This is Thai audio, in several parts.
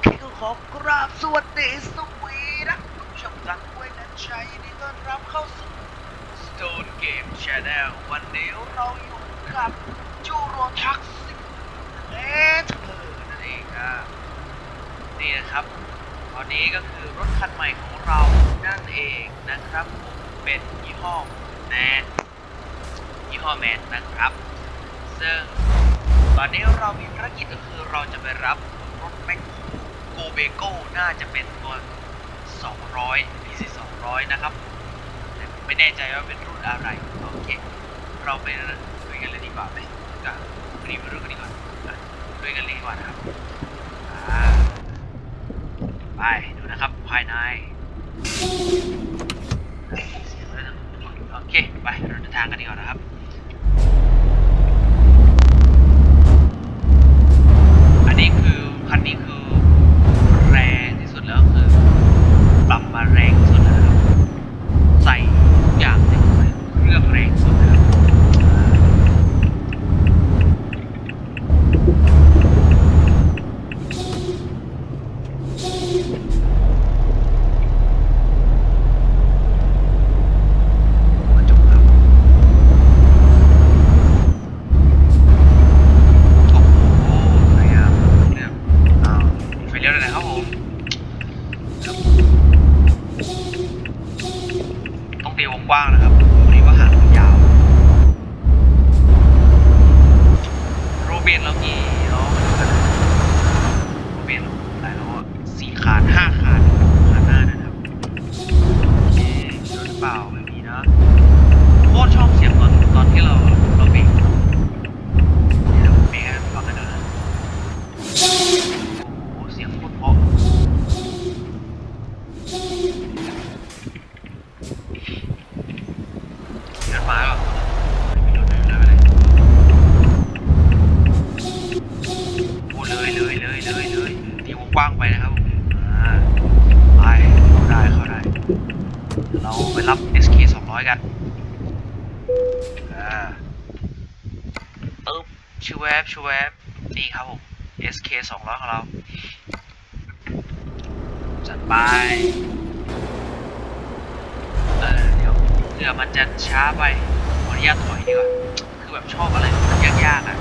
เคก็ขอกราบสวัสดีสวีนะคุณผู้ชมทั้งด้วยนะชัยนดีต้อนรับเข้าสู่ Stone Game Channel วันนี้เราอยู่กับจูโรทักซิเลเธอร์นั่นเองนะนี่นะครับ ตอนนี้ก็คือรถคันใหม่ของเรานั่นเองนะครับ เป็นยี่ห้อแมนยี่ห้อแมนนะครับ ซึ่งตอนนี้เรามีภารกิจก็คือเราจะไปรับ เบโก้น่าจะเป็นตัว 200 PC 200 นะครับแต่ไม่แน่ใจว่าเป็นรุ่นอะไร โอเค เราไปคุยกันเลยดีกว่าไหมกับรีวิวกันดีกว่าอะคุยกันเลยดีกว่านะครับไปดูนะครับภายในโอเค ไปเราเดินทางกันดีกว่านะครับ อันนี้คือคันนี้คือแรงที่สุดแล้วคือ ปรับมาแรงที่สุดแล้วนะครับ ใส่ทุกอย่างในเครื่องแรงที่สุดนะครับกระจกครับ โอ้โหสวยงามเนี่ยอ้าวมีไฟเลี้ยวด้วยนะครับผมต้องตีวงกว้างนะครับวันนี้ว่าหางมันยาว โรเบียนเรากี่ล้อมาดูกันนะโรเบียนเราหลายล้ออะสี่คานห้าคานคานหน้านะครับโอเครถหรือเปล่าไม่มีนะโคตรชอบเสียงตอนตอนที่เราเราเบรก เดี๋ยวผมเบรกให้ฟังกันดูนะโอ้โห เสียงโคตรเพราะเดินมาแล้วไม่รู้เดินเลยไปเลยโอ้เลยเลยเลยเลยเลยตีวงกว้างไปนะครับผมอ่าไปเข้าได้เข้าได้ เราไปรับ SK 200 กัน อ่า ตึ๊บชูแวบชูแวบนี่ครับผม สองร้อยของเรา จัดไปเออเดี๋ยวเรือมันจะช้าไปขออนุญาตถอยดีกว่า คือแบบชอบอะไรมันยากๆอะ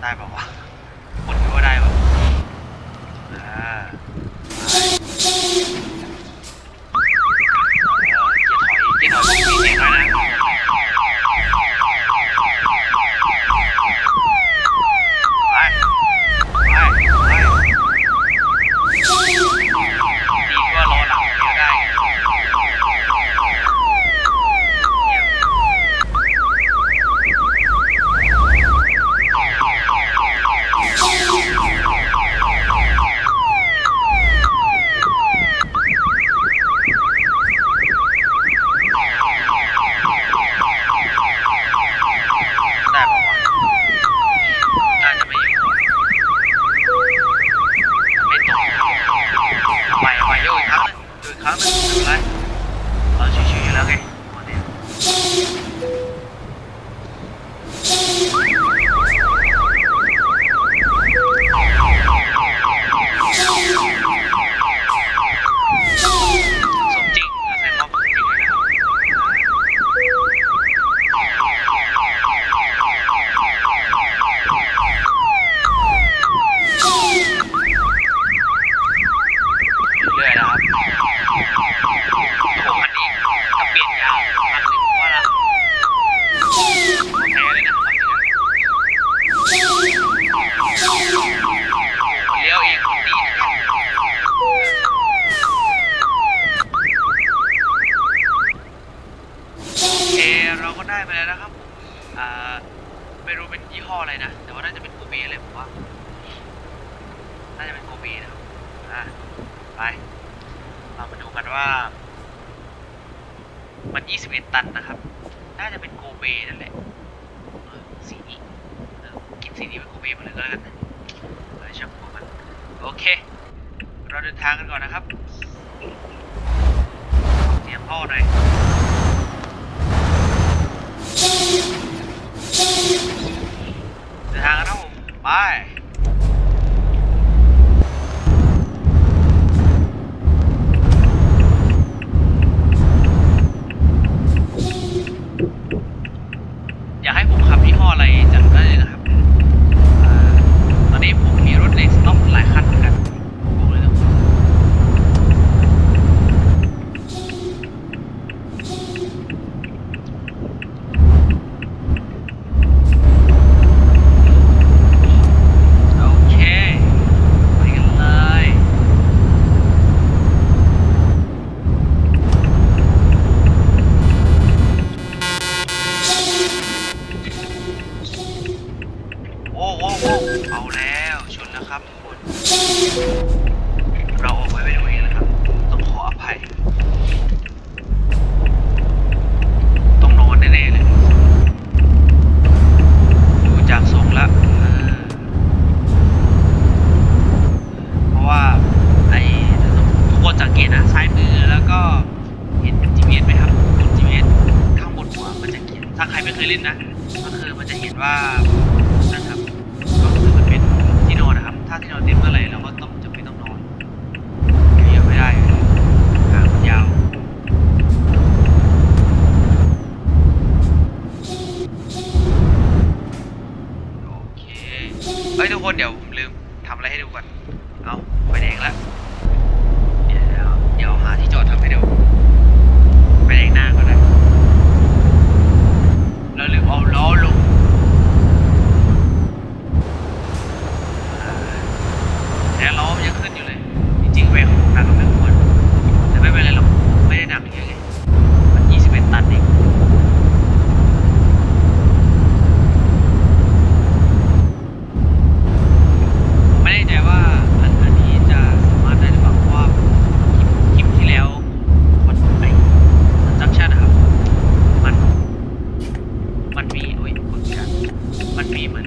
ได้ป่าวะคนคิดว่าได้ป่ะอ่าไป เกียร์ถอยเกียร์ถอยมีเสียงด้วยนะไปไปไปดีกว่ารอหลังเกียร์ได้เยี่ยมได้ป่าวะน่าจะไม่อยู่ไม่ตรงใหม่ใหม่โยกอีกครั้งหนึงโยกอีกครั้งหนึงไม่เป็นไรเราชิวๆอยู่แล้วไงวันนี้สมจริงแล้วใส่รอบสมจริงเลยนะครับ เรื่อยๆนะครับผมอันนี้จะเปลี่ยนยาวพันหนึ่งผมว่าละโอเคเลยนะความจริงอะเลี้ยวเองดีนะโอ เราก็ได้มาแล้วนะครับผมอ่าไม่รู้เป็นยี่ห้ออะไรนะ แต่ว่าน่าจะเป็นโกเบเลยผมว่า น่าจะเป็นโกเบนะครับอะไป เรามาดูกันว่า มัน 21 ตันนะครับ น่าจะเป็นโกเบนั่นแหละสีนี้กินสีนี้เป็นโกเบมดเลยก็แล้วกันนะเออช่างหัวมัน โอเค เราเดินทางกันก่อนนะครับเสียงพ่อหน่อย เดิทางกันนะผมไป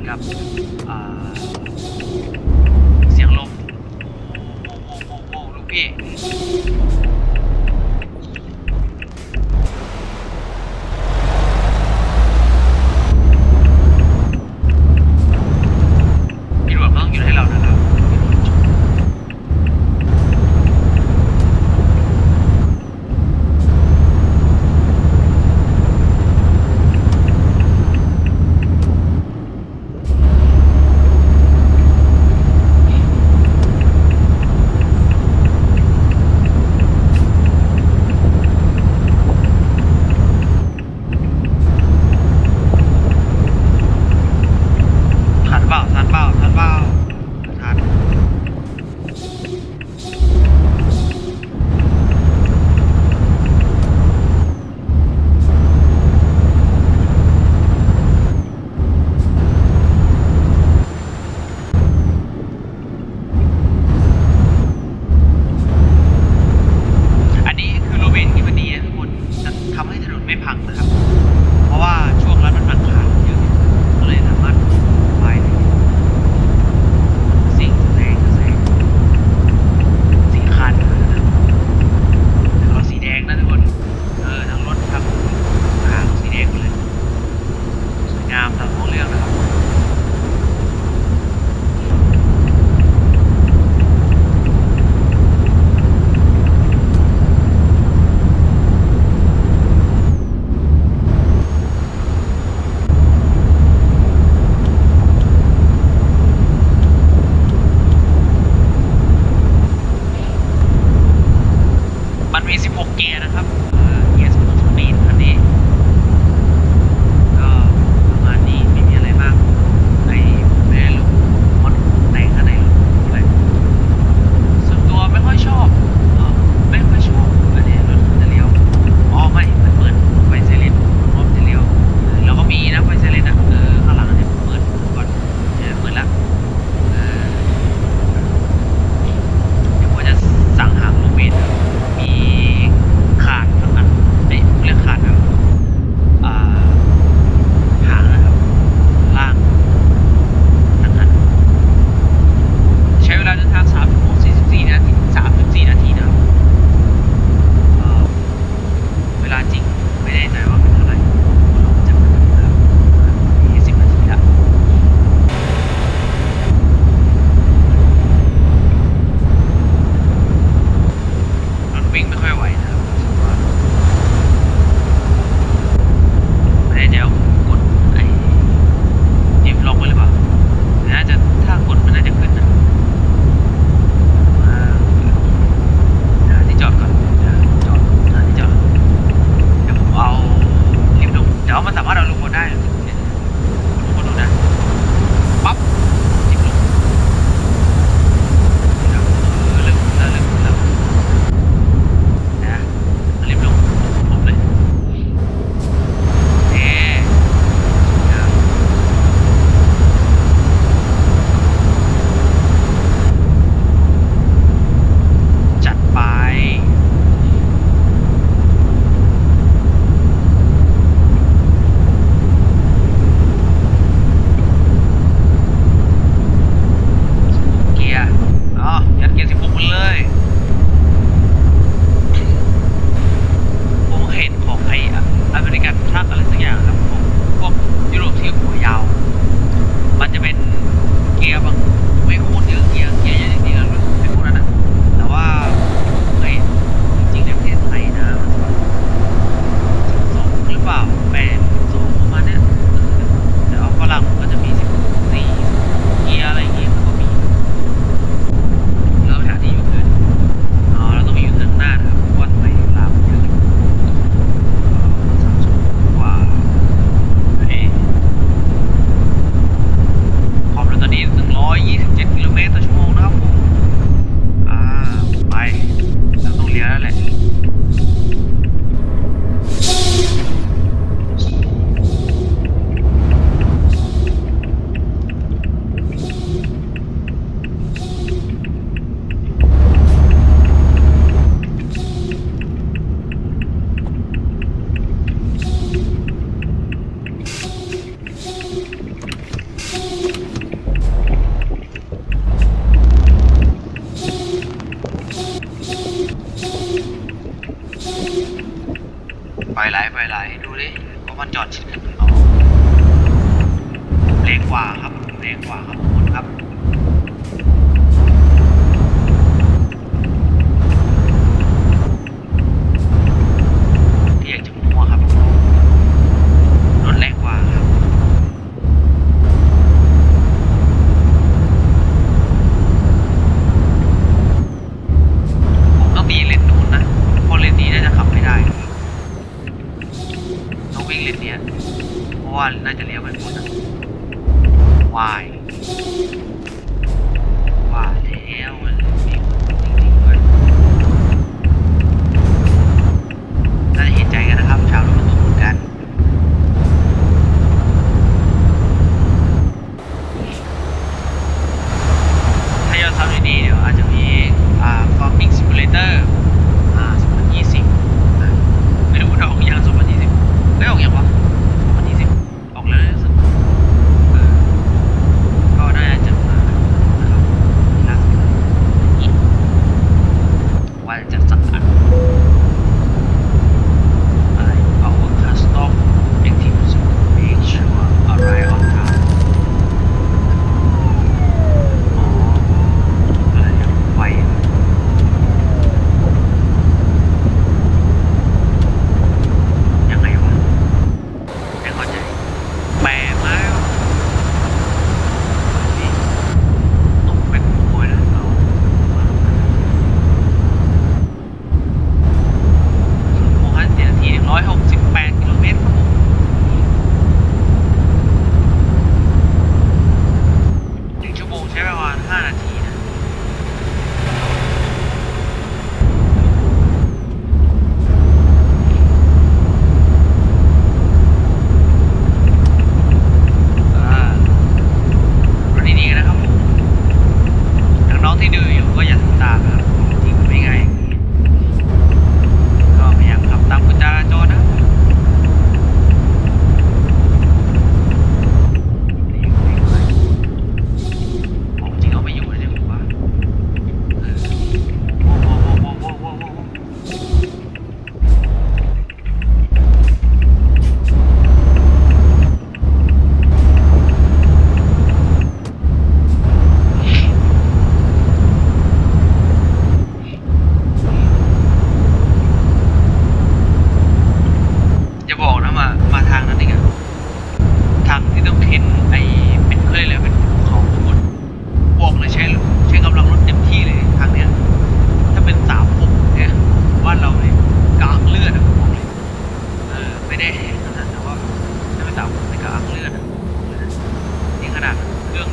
กับ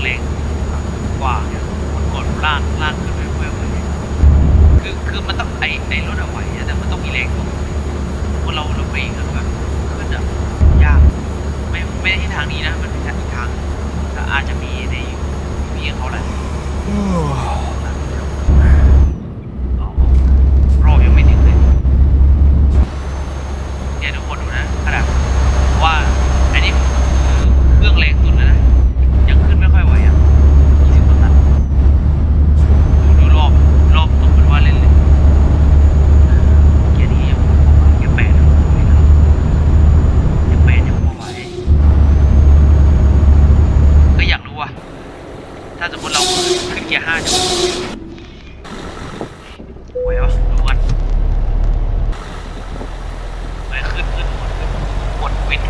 เล็กกว่าเนี่ยมันกดลากลากขึ้นไปเพื่อคือคือมันต้องไอไอรถเอาไว้แต่มันต้องมีแรงพวกเราเราเปรกกันแบบขึ้นอะยากไม่ไม่ได้ที่ทางนี้นะ มันเป็นทางอีกทางแต่อาจจะมีในพี่เขาแหละ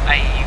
I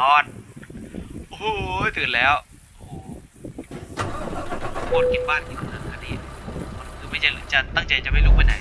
นอน โอ้โหตื่นแล้วโอ้โหโคตรกินบ้านกินเมืองอันนี้คือไม่ใช่จะตั้งใจจะไม่ลุกไปไหน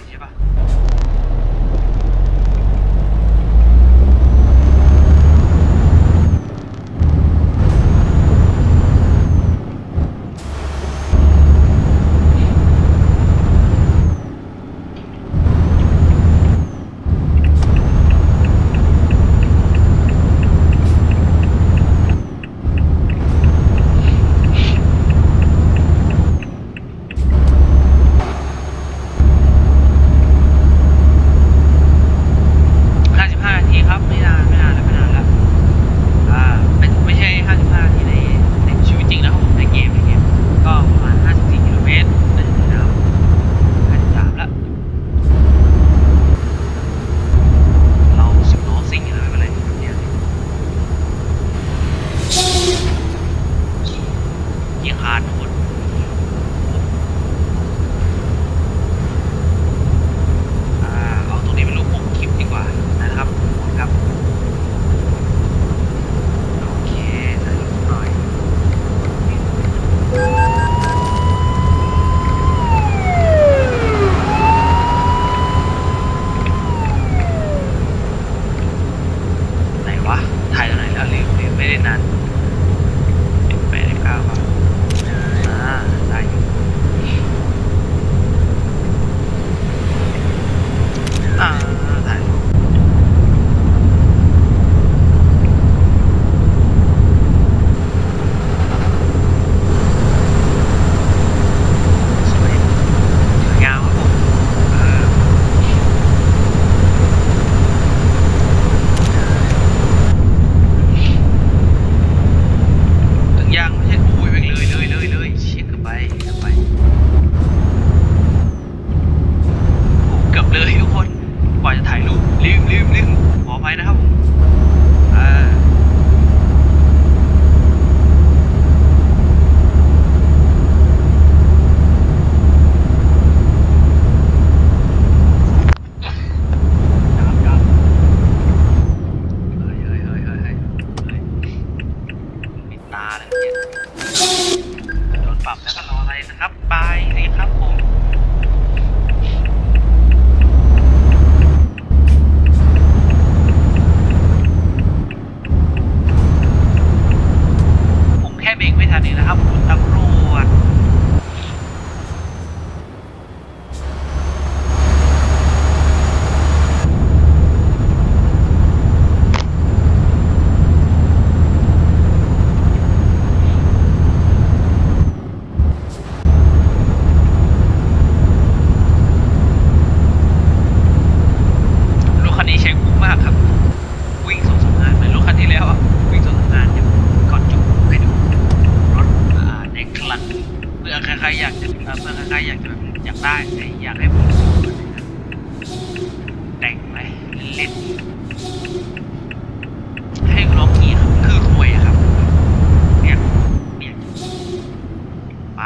ไป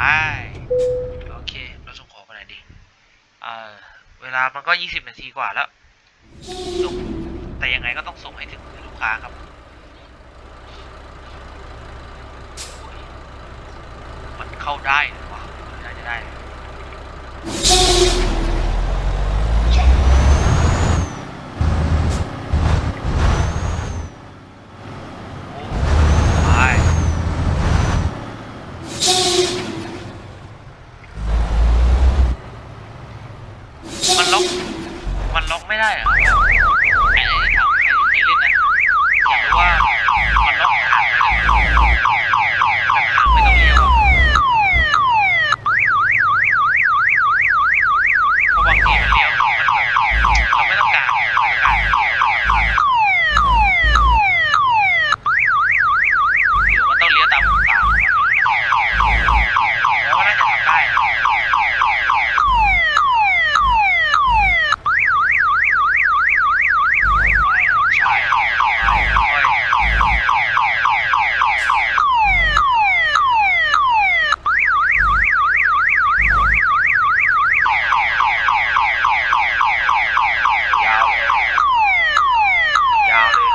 โอเค เราส่งของไปไหนดี เออเวลามันก็ยี่สิบนาทีกว่าแล้ว ส่ง แต่ยังไงก็ต้องส่งให้ถึงมือลูกค้าครับมันเข้าได้หรือวะน่าจะได้โอ้ไปมันล็อก มันล็อกไม่ได้เหรอไอ้ไอ้ถามใครเคยเล่นนะอยากรู้ว่ามันล็อกหางไม่ได้เหรอแบบหางไม่ต้องเลี้ยวอะเพราะบางทีมันเลี้ยวมันแบบเราไม่ต้องการเราไม่ต้องการเดี๋ยวมันต้องเลี้ยวตามองศาของมันแล้วก็น่าจะทำได้นะใช่ค่อยยาวเลยยาวเลย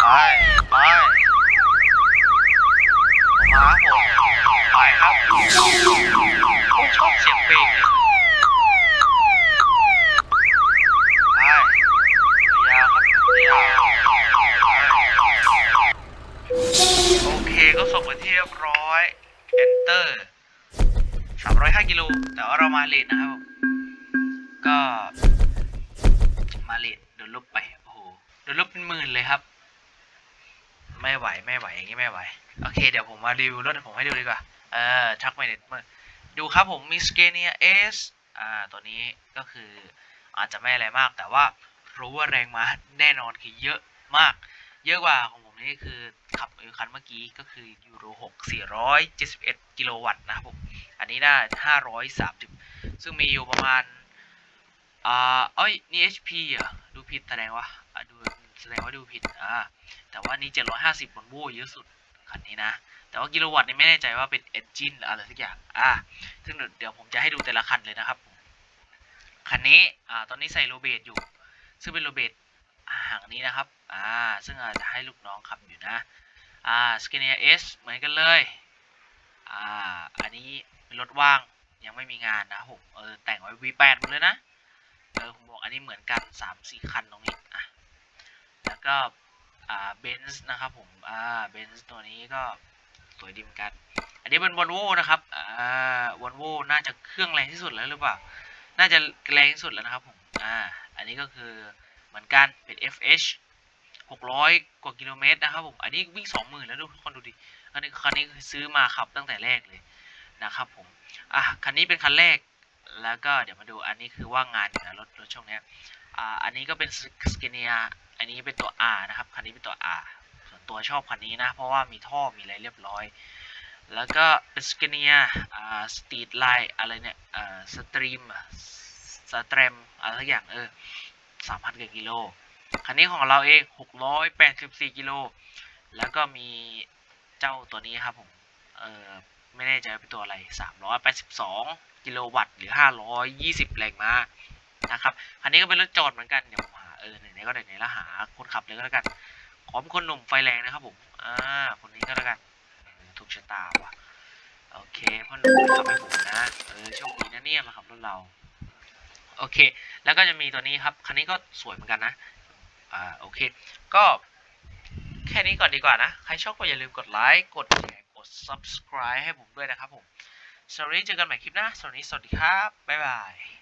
ไปไปมาผมไปครับผมชอบเสียงเบรกเลยไปยาวครับยาวโอเค ก็ส่งไปที่เรียบร้อย enter 305กิโลแต่ว่าเรามาเลทนะครับ ก็มาเลทโดนลบไป โอ้โห โดนลบเป็นหมื่นเลยครับ ไม่ไหว ไม่ไหว อย่างนี้ไม่ไหว โอเค เดี๋ยวผมมารีวิวรถผมให้ดูดีกว่า เออชักไม่เด็ดเมื่อดูครับผมมีสเกเนียเอสอ่า ตัวนี้ก็คืออาจจะไม่อะไรมาก แต่ว่ารู้ว่าแรงม้าแน่นอนคือเยอะมาก เยอะกว่าของผม นี่คือขับอยู่คันเมื่อกี้ก็คือยูโร6 471 กิโลวัตต์นะครับผม อันนี้น่า 530 ซึ่งมีอยู่ประมาณอ่าเอ้ย นี่ HP เหรอะ ดูผิดแสดงว่าอะดูแสดงว่าดูผิดอ่าแต่ว่านี่ 750บนโวเยอะสุดคันนี้นะ แต่ว่ากิโลวัตต์นี่ไม่แน่ใจว่าเป็นเอนจินอะไรสักอย่างอ่าซึ่งเดี๋ยวผมจะให้ดูแต่ละคันเลยนะครับ คันนี้อ่าตอนนี้ใส่โรเบตอยู่ ซึ่งเป็นโรเบตห่างนี้นะครับ อ่าซึ่งอาจจะให้ลูกน้องขับอยู่นะอ่าสเกเนียเอสเหมือนกันเลยอ่าอันนี้เป็นรถว่างยังไม่มีงานนะผมเออแต่งไว้ V8 หมดเลยนะเออผมบอกอันนี้เหมือนกันสามสี่คันตรงนี้อะแล้วก็อ่าเบนซ์นะครับผมอ่าเบนซ์ตัวนี้ก็สวยดีเหมือนกัน อันนี้เป็นวอลโวนะครับอ่าวอลโวน่าจะเครื่องแรงที่สุดแล้วหรือเปล่า น่าจะแรงที่สุดแล้วนะครับผมอ่าอันนี้ก็คือเหมือนกันเป็น FH 600 กว่ากิโลเมตรนะครับผมอันนี้วิ่ง 20,000 แล้วดูทุกคนดูดิอันนี้คันนี้ซื้อมาขับตั้งแต่แรกเลยนะครับผมอะคันนี้เป็นคันแรกแล้วก็เดี๋ยวมาดูอันนี้คือว่างงานนะรถรถช่วงนี้อ่าอันนี้ก็เป็นสเกเนียอันนี้เป็นตัว R นะครับคันนี้เป็นตัว R ส่วนตัวชอบคันนี้นะ เพราะว่ามีท่อมีอะไรเรียบร้อย แล้วก็เป็นสเกเนียอ่าสตรีทไลน์อะไรเนี่ยอ่าสตรีมสแตรมอะไรสักอย่างเออสามพันกว่ากิโล คันนี้ของเราเองหกร้อยแปดสิบสี่กิโล แล้วก็มีเจ้าตัวนี้ครับผม เออไม่แน่ใจเป็นตัวอะไรสามร้อยแปดสิบสองกิโลวัตต์หรือห้าร้อยยี่สิบแรงม้า นะครับ คันนี้ก็เป็นรถจอดเหมือนกัน เดี๋ยวผมหา เออไหนๆก็ไหนๆแล้วหาคนขับเลยก็แล้วกัน ขอเป็นคนหนุ่มไฟแรงนะครับผม อ่า คนนี้ก็แล้วกันเออถูกชะตาว่ะ โอเคพ่อหนุ่มขับให้ผมนะ เออ โชคดีนะเนี่ยมาขับรถเรา โอเค แล้วก็จะมีตัวนี้ครับ คันนี้ก็สวยเหมือนกันนะ อ่าโอเค ก็แค่นี้ก่อนดีกว่านะ ใครชอบก็อย่าลืมกดไลค์กดแชร์กด subscribe ให้ผมด้วยนะครับผมสวัสดีเจอกันใหม่คลิปหน้าสวัสดีสวัสดีครับ บ๊ายบาย